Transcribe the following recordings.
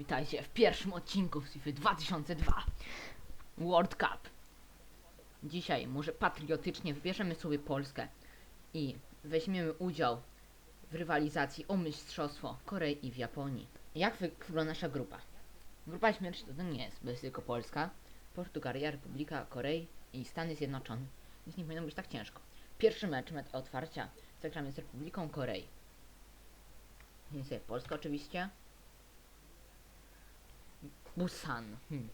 Witajcie w pierwszym odcinku FIFA 2002 World Cup. Dzisiaj może patriotycznie wybierzemy sobie Polskę i weźmiemy udział w rywalizacji o mistrzostwo Korei i w Japonii. Jak wy- wygląda nasza grupa? Grupa śmierci to nie jest, bo jest tylko Polska, Portugalia, Republika Korei i Stany Zjednoczone, więc nie powinno być tak ciężko. Pierwszy mecz, mecz otwarcia, zagramy z Republiką Korei. Więc Polska oczywiście. Busan. Hmm.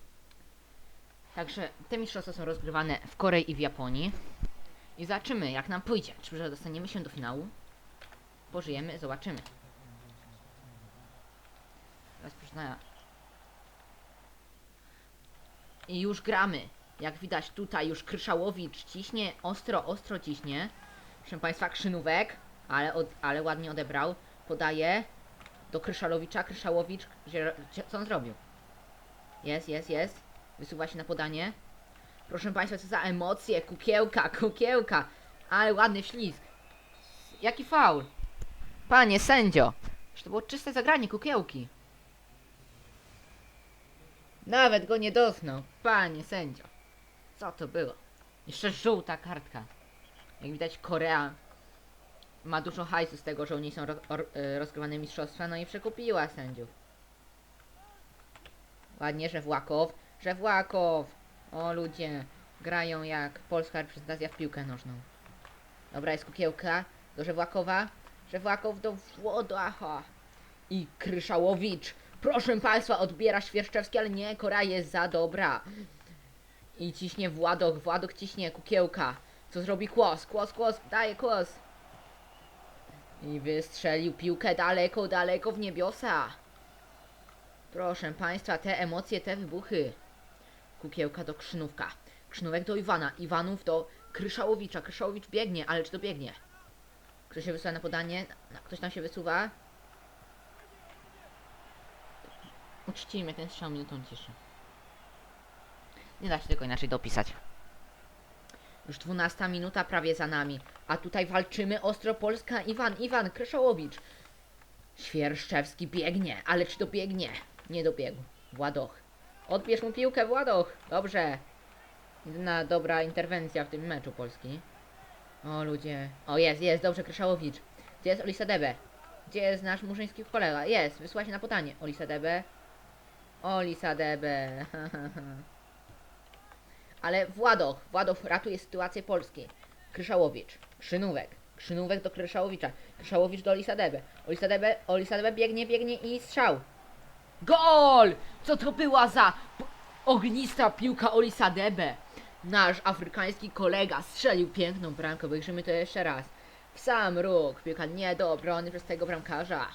Także te mistrzostwa są rozgrywane w Korei i w Japonii. I zobaczymy, jak nam pójdzie. Czy dostaniemy się do finału? Pożyjemy, zobaczymy. Rozpoczyna. I już gramy. Jak widać tutaj już Kryszałowicz ciśnie, ostro, ostro ciśnie. Proszę Państwa, Krzynówek, ale, od, ale ładnie odebrał. Podaje do Kryszałowicza. Kryszałowicz, co on zrobił? Jest, jest, jest. Wysuwa się na podanie. Proszę Państwa, co za emocje. Kukiełka, kukiełka. Ale ładny ślizg. Jaki faul. Panie sędzio. Że to było czyste zagranie kukiełki. Nawet go nie dotknął. Panie sędzio. Co to było? Jeszcze żółta kartka. Jak widać Korea ma dużo hajsu z tego, że niej są ro rozgrywane mistrzostwa, no i przekupiła sędziów. Ładnie, że Włakow, że Włakow. O ludzie, grają jak polska reprezentacja w piłkę nożną. Dobra, jest kukiełka do Żewłakowa. Żewłakow do Włodacha. I Kryszałowicz. Proszę Państwa, odbiera Świerszczewski, ale nie, Korea jest za dobra. I ciśnie Władok, Władok ciśnie Kukiełka. Co zrobi Kłos? Kłos, Kłos, daje Kłos. I wystrzelił piłkę daleko, daleko w niebiosa. Proszę Państwa, te emocje, te wybuchy. Kukiełka do Krzynówka. Krzynówek do Iwana. Iwanów do Kryszałowicza. Kryszałowicz biegnie, ale czy to biegnie? Ktoś się wysuwa na podanie? Ktoś tam się wysuwa? Uczcijmy ten strzał minutą ciszy. Nie da się tego inaczej dopisać. Już 12 minuta prawie za nami. A tutaj walczymy ostro Polska. Iwan, Iwan, Kryszałowicz. Świerszczewski biegnie, ale czy dobiegnie? Nie dobiegł. Władoch. Odbierz mu piłkę, Władoch. Dobrze. Jedyna dobra interwencja w tym meczu Polski. O ludzie. O jest, jest, dobrze, Kryszałowicz. Gdzie jest Olisadebe? Gdzie jest nasz murzyński kolega? Jest, wysłała się na podanie. Olisadebe. Olisadebe. Ale Władoch, Władoch ratuje sytuację Polski. Kryszałowicz, Krzynówek, Krzynówek do Kryszałowicza, Kryszałowicz do Olisadebe. Olisadebe, Olisadebe biegnie, biegnie i strzał. Gol! Co to była za ognista piłka Olisadebe? Nasz afrykański kolega strzelił piękną bramkę, obejrzymy to jeszcze raz. W sam róg, piłka nie do obrony przez tego bramkarza.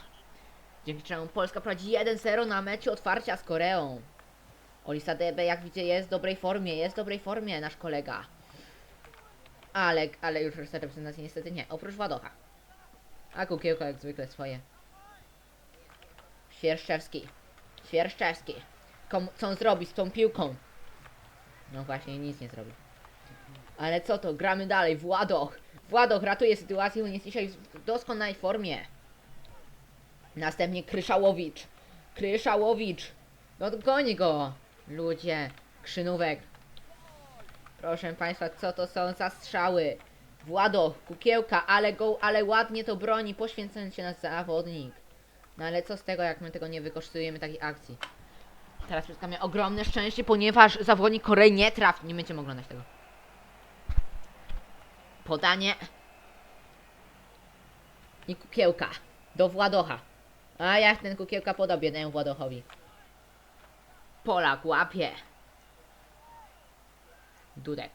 Dzięki czemu Polska prowadzi 1-0 na meczu otwarcia z Koreą. Olisadebe, jak widzę, jest w dobrej formie, jest w dobrej formie nasz kolega. Ale, ale już reprezentacji niestety nie, oprócz Wadocha. A kukiełka jak zwykle swoje. Świerszczewski. Świerszczewski. Co on zrobi z tą piłką? No właśnie, nic nie zrobi. Ale co to, gramy dalej, Władoch. Władoch ratuje sytuację, on jest dzisiaj w doskonałej formie. Następnie Kryszałowicz. Kryszałowicz. No goni go. Ludzie. Krzynówek. Proszę Państwa, co to są za strzały? Władoch, kukiełka, ale go, ale ładnie to broni, poświęcając się na zawodnik. No ale co z tego, jak my tego nie wykorzystujemy takiej akcji? Teraz spotkamy ogromne szczęście, ponieważ zawodnik Korei nie trafi. Nie będziemy oglądać tego. Podanie. I kukiełka. Do Władocha. A jak ten kukiełka poda biednemu Władochowi. Polak łapie. Dudek.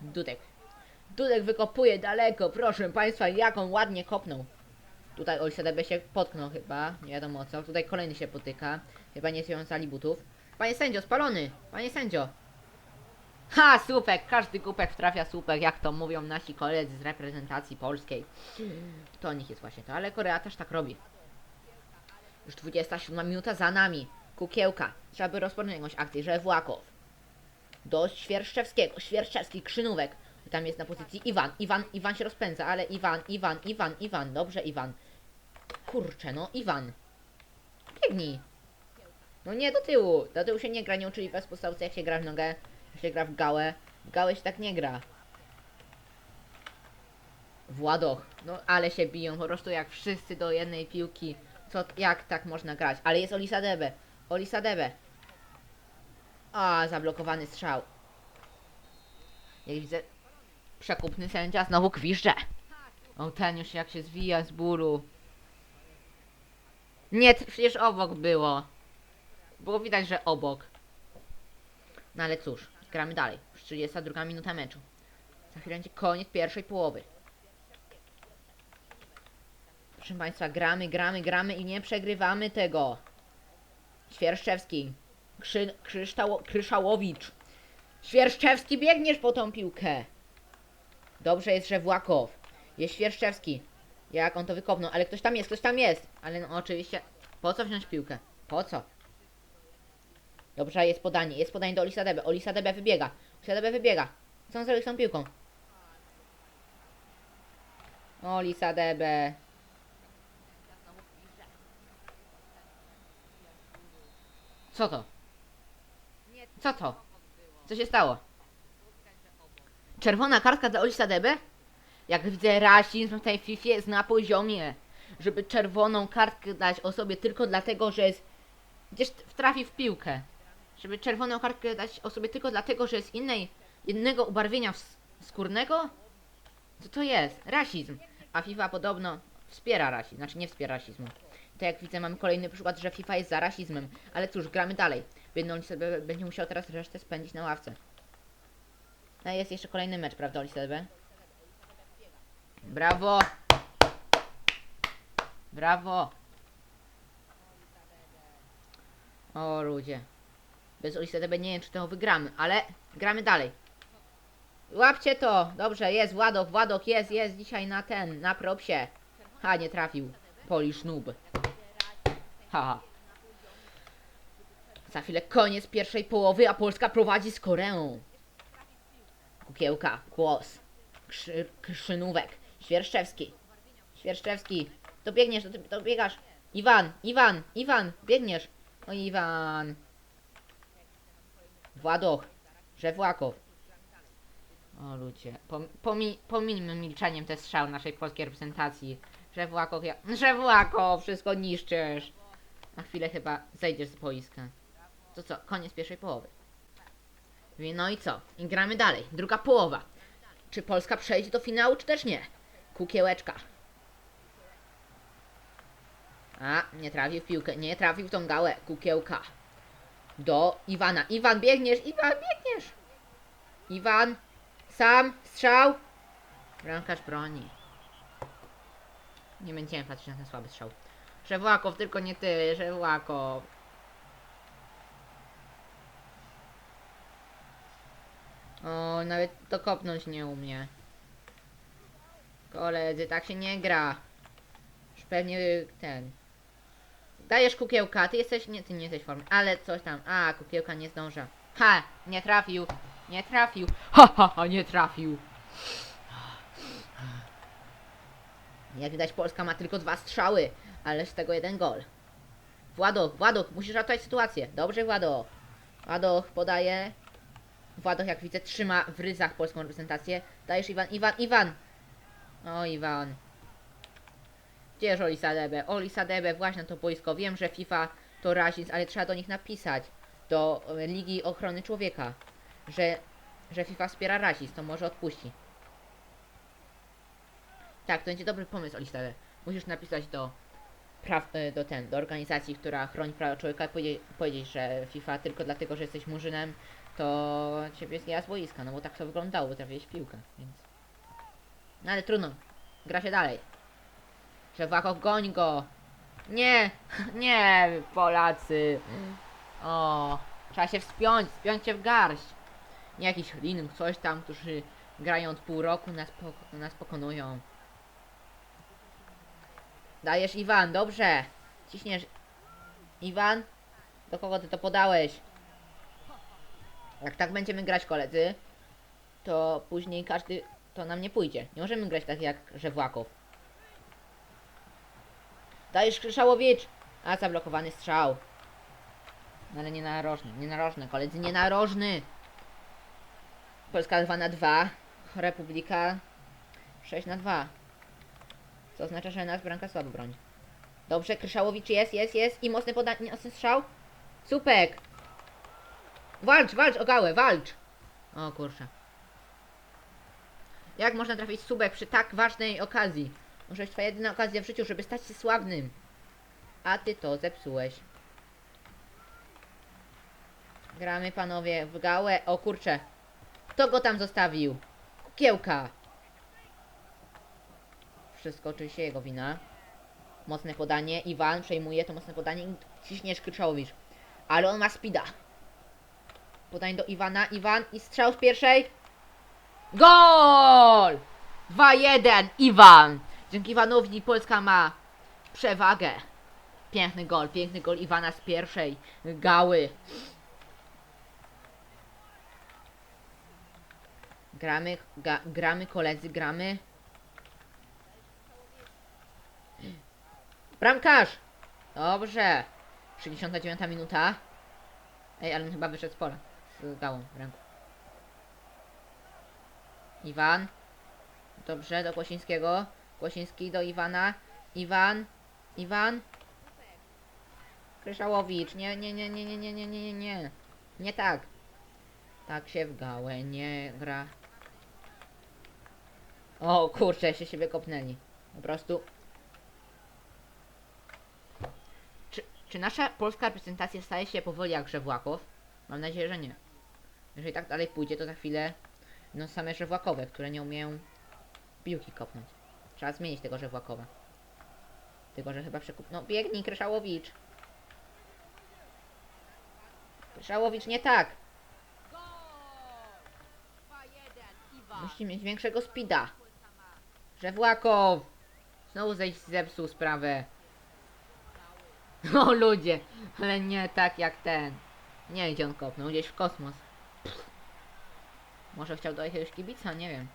Dudek. Dudek wykopuje daleko, proszę państwa, jak on ładnie kopnął. Tutaj Olsadebe się potknął chyba, nie wiadomo co. Tutaj kolejny się potyka. Chyba nie związali butów. Panie sędzio, spalony! Panie sędzio! Ha, słupek! Każdy głupek trafia słupek, jak to mówią nasi koledzy z reprezentacji polskiej. To nich jest właśnie to, ale Korea też tak robi. Już 27 minuta za nami. Kukiełka. Trzeba by rozpocząć jakąś akcję, że Włakow. Do Świerszczewskiego. Świerszczewski, Krzynówek. Tam jest na pozycji Iwan. Iwan, Iwan się rozpędza, ale Iwan, Iwan, Iwan, Iwan. Dobrze, Iwan. Kurczę, no, Iwan. Biegnij. No nie do tyłu. Do tyłu się nie gra, nie uczyli was w podstawce jak się gra w nogę, jak się gra w gałę. W gałę się tak nie gra. Władoch. No ale się biją po prostu jak wszyscy do jednej piłki. Co, jak tak można grać? Ale jest Olisa Debe. Olisa Debe. A, zablokowany strzał. Jak widzę, przekupny sędzia znowu gwizdże. O, ten już jak się zwija z bólu. Nie, przecież obok było. Było widać, że obok. No ale cóż, gramy dalej. Już 32 minuta meczu. Za chwilę będzie koniec pierwszej połowy. Proszę Państwa, gramy, gramy, gramy i nie przegrywamy tego. Świerszczewski. Krzy, Krzyształo, Kryszałowicz. Świerszczewski, biegniesz po tą piłkę. Dobrze jest, że Włakow. Jest Świerszczewski. Jak on to wykopnął, ale ktoś tam jest, ktoś tam jest. Ale no oczywiście, po co wziąć piłkę? Po co? Dobrze, jest podanie, jest podanie do Olisa Debe. Olisa Debe wybiega. Olisa Debe wybiega. Co on zrobił z tą piłką? Olisa Debe. Co to? Co to? Co się stało? Czerwona kartka dla Olisa Debe? Jak widzę, rasizm w tej FIFA jest na poziomie. Żeby czerwoną kartkę dać osobie tylko dlatego, że jest... Gdzieś trafi w piłkę. Żeby czerwoną kartkę dać osobie tylko dlatego, że jest innej, innego ubarwienia skórnego? Co to jest? Rasizm. A FIFA podobno wspiera rasizm. Znaczy nie wspiera rasizmu. To jak widzę, mamy kolejny przykład, że FIFA jest za rasizmem. Ale cóż, gramy dalej. Będą sobie będzie musiał teraz resztę spędzić na ławce. A jest jeszcze kolejny mecz, prawda, Oliselbe? Brawo! Brawo! O ludzie. Bez Oliselbe nie wiem, czy to wygramy, ale gramy dalej. Łapcie to! Dobrze, jest Władok, Władok jest, jest dzisiaj na ten, na propsie. Ha, nie trafił. Polish noob. Haha. Za chwilę koniec pierwszej połowy, a Polska prowadzi z Koreą. Kukiełka, głos. Krzy, krzynówek. Świerszczewski. Świerszczewski. Dobiegniesz, do, dobiegasz. Iwan, Iwan, Iwan, biegniesz. O Iwan. Władoch. Żewłakow. O ludzie. Pom, pomi, pomińmy milczeniem te strzał naszej polskiej reprezentacji. Żewłakow, ja... Żewłakow, wszystko niszczysz. Na chwilę chyba zejdziesz z boiska. To co, koniec pierwszej połowy. No i co? I gramy dalej. Druga połowa. Czy Polska przejdzie do finału, czy też nie? Kukiełeczka. A, nie trafił w piłkę, nie trafił w tą gałę. Kukiełka. Do Iwana. Iwan, biegniesz, Iwan, biegniesz. Iwan, sam, strzał. Bramkarz broni. Nie będziemy patrzeć na ten słaby strzał. Szewłakow, tylko nie ty, Szewłakow. O, nawet to kopnąć nie umie. Koledzy, tak się nie gra. Już pewnie ten. Dajesz kukiełka, ty jesteś, nie, ty nie jesteś w formie, ale coś tam. A, kukiełka nie zdąża. Ha, nie trafił, nie trafił. Ha, ha, ha, nie trafił. Jak widać, Polska ma tylko dwa strzały, ale z tego jeden gol. Władoch, Władoch, musisz ratować sytuację. Dobrze, Władoch. Władoch podaje. Władoch, jak widzę, trzyma w ryzach polską reprezentację. Dajesz Iwan, Iwan, Iwan! O, Iwan. Gdzież Olisa Debe? Olisa Debe, właśnie to boisko. Wiem, że FIFA to rasizm, ale trzeba do nich napisać. Do e, Ligi Ochrony Człowieka. Że, że FIFA wspiera rasizm, to może odpuści. Tak, to będzie dobry pomysł, Olisa Debe. Musisz napisać do praw, e, do ten, do organizacji, która chroni prawa człowieka i powiedzieć, powiedzieć, że FIFA tylko dlatego, że jesteś murzynem, to ciebie zjada z boiska, no bo tak to wyglądało, trafiłeś w piłkę, więc... No ale trudno, gra się dalej. Szewłakow, goń go! Nie, nie, Polacy. O, trzeba się wspiąć, wspiąć się w garść. Nie jakiś lin, coś tam, którzy grają od pół roku, nas, pok nas pokonują. Dajesz Iwan, dobrze. Ciśniesz. Iwan? Do kogo ty to podałeś? Jak tak będziemy grać koledzy, to później każdy to nam nie pójdzie. Nie możemy grać tak jak Żewłakow. Dajesz Kryszałowicz! A zablokowany strzał. No ale nie narożny, nie narożny, koledzy, nie narożny! Polska 2 na 2, Republika 6 na 2. Co oznacza, że nasz bramka słabo broni. Dobrze, Kryszałowicz jest, jest, jest i mocny podanie, mocny strzał. Supek! Walcz, walcz o gałę, walcz! O kurczę. Jak można trafić subek przy tak ważnej okazji? Może być twoja jedyna okazja w życiu, żeby stać się sławnym. A ty to zepsułeś. Gramy panowie w gałę. O kurczę. Kto go tam zostawił? Kukiełka. Wszystko oczywiście jego wina. Mocne podanie. Iwan przejmuje to mocne podanie i ciśniesz Kryczałowicz. Ale on ma speeda. Podanie do Iwana. Iwan i strzał z pierwszej. Gol! 2-1 Iwan. Dzięki Iwanowi Polska ma przewagę. Piękny gol, piękny gol Iwana z pierwszej gały. Gramy, ga, gramy koledzy, gramy. Bramkarz! Dobrze. 69 minuta. Ej, ale on chyba wyszedł z pola. Z gałą w ręku. Iwan. Dobrze, do Kłosińskiego. Kłosiński do Iwana. Iwan. Iwan. Kryszałowicz. Nie, nie, nie, nie, nie, nie, nie, nie, nie, nie. Nie tak. Tak się w gałę nie gra. O kurczę, się wykopnęli. Po prostu. Czy, czy nasza polska reprezentacja staje się powoli jak Żewłakow? Mam nadzieję, że nie. Jeżeli tak dalej pójdzie, to za chwilę no same Żewłakowe, które nie umieją piłki kopnąć. Trzeba zmienić tego Żewłakowa. Tylko, że chyba przekup... No biegnij, Kryszałowicz. Kryszałowicz, nie tak. Musi mieć większego speeda. Żewłakow! Znowu zejść zepsuł sprawę. O ludzie, ale nie tak jak ten. Nie gdzie on kopnął, gdzieś w kosmos. Może chciał do jakiegoś kibica, nie wiem.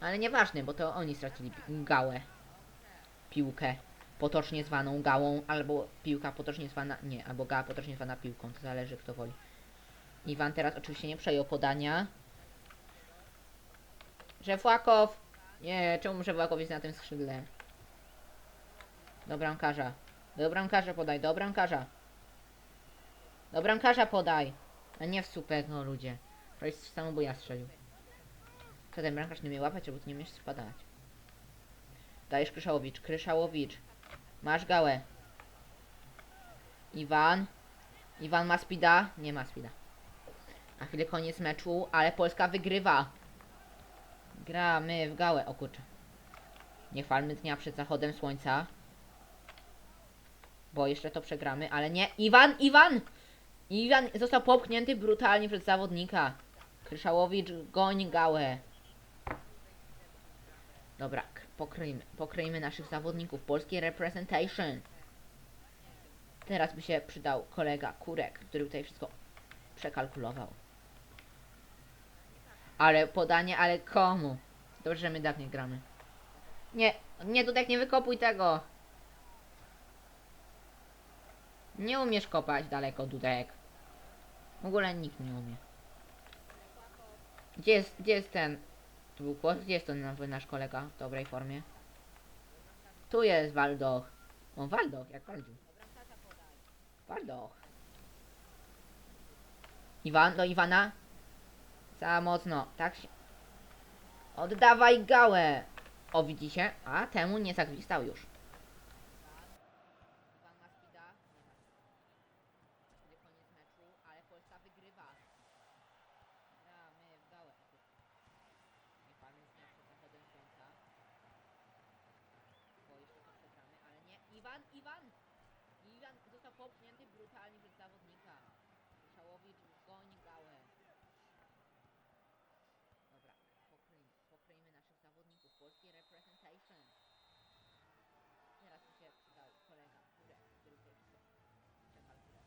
Ale nieważne, bo to oni stracili gałę. Piłkę. Potocznie zwaną gałą, albo piłka potocznie zwana... Nie, albo gała potocznie zwana piłką. To zależy kto woli. Iwan teraz oczywiście nie przejął podania. Żewłakow! Nie, czemu Żewłakow jest na tym skrzydle? Do bramkarza. Do bramkarza podaj, do bramkarza. Do bramkarza podaj. A nie w słupek, no ludzie. Ktoś samobuja strzelił. Co ten bramkarz nie umie łapać, albo ty nie umiesz spadać. Dajesz Kryszałowicz, Kryszałowicz. Masz gałę. Iwan. Iwan ma speeda? Nie ma speeda. A chwilę koniec meczu, ale Polska wygrywa. Gramy w gałę. O kurczę. Nie chwalmy dnia przed zachodem słońca. Bo jeszcze to przegramy, ale nie. Iwan, Iwan! Iwan został popchnięty brutalnie przez zawodnika. Kryszałowicz goń gałę. Dobra, pokryjmy, pokryjmy naszych zawodników. Polskiej representation. Teraz by się przydał kolega Kurek, który tutaj wszystko przekalkulował. Ale podanie, ale komu? Dobrze, że my nie gramy. Nie, nie, Dudek, nie wykopuj tego. Nie umiesz kopać daleko, Dudek. W ogóle nikt nie umie. Gdzie jest, gdzie jest ten? Tu był kłos? Gdzie jest ten nowy nasz kolega w dobrej formie? Tu jest Waldoch. O, Waldoch, jak Waldziu. Waldoch. Iwan, do Iwana. Za mocno, tak się... Oddawaj gałę! O, widzicie? A, temu nie zagwistał już. Iwan ma speeda. Będzie koniec meczu, ale Polska wygrywa. Gramy w gałę. Nie palmy z dnia przed zachodem słońca. Bo jeszcze to przegramy, ale nie. Iwan, Iwan! Iwan został brutalnie przez zawodnika. Szałowicz goni gałę. Dobra, pokryjmy, pokryjmy naszych zawodników. Polskiej representation. Teraz mi się przydał kolega, który, który tutaj przekalkulował.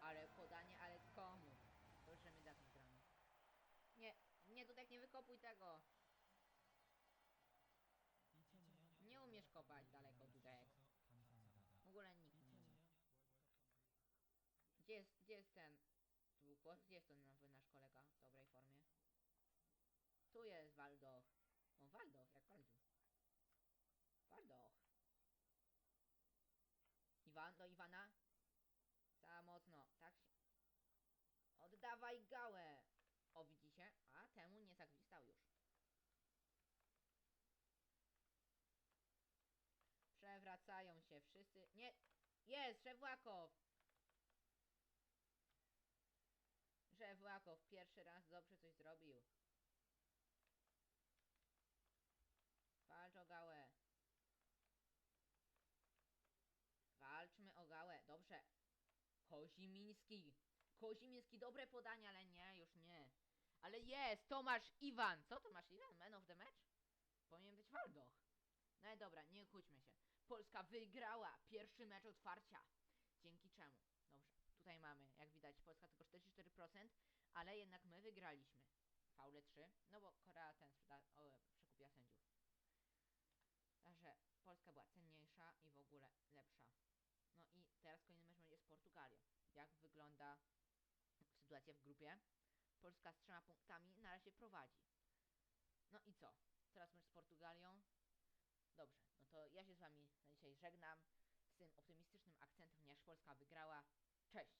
Ale podanie, ale komu? To że my tak nie gramy. Nie, nie, tutaj nie wykopuj tego. Nie umiesz kopać daleko, Dudek. W ogóle nikt nie umie. Jest, gdzie jest ten? Tu gdzie jest ten nowy nasz kolega w dobrej formie? Tu jest Waldoch. O, Waldoch, jak Waldu. Waldoch. Iwan, do Iwana. Za mocno, tak się... Oddawaj gałę! O, widzicie? A temu nie zagwistał już. Przewracają się wszyscy. Nie! Jest! Szewłakow! Szewłakow pierwszy raz dobrze coś zrobił. Walcz o gałę. Walczmy o gałę. Dobrze. Kozimiński. Kozimiński, dobre podanie, ale nie, już nie. Ale jest! Tomasz Iwan! Co Tomasz Iwan? Man of the match? Powinien być Waldoch. No i dobra, nie kłóćmy się. Polska wygrała pierwszy mecz otwarcia. Dzięki czemu? Dobrze, tutaj mamy, jak widać, Polska tylko 44%, ale jednak my wygraliśmy. Faule 3, no bo Korea ten sprzeda- o, przekupia sędziów. Także Polska była cenniejsza i w ogóle lepsza. No i teraz kolejny mecz będzie z Portugalią. Jak wygląda sytuacja w grupie? Polska z trzema punktami na razie prowadzi. No i co? Teraz mecz z Portugalią. Dobrze, no to ja się z wami na dzisiaj żegnam z tym optymistycznym akcentem, ponieważ Polska wygrała. Cześć!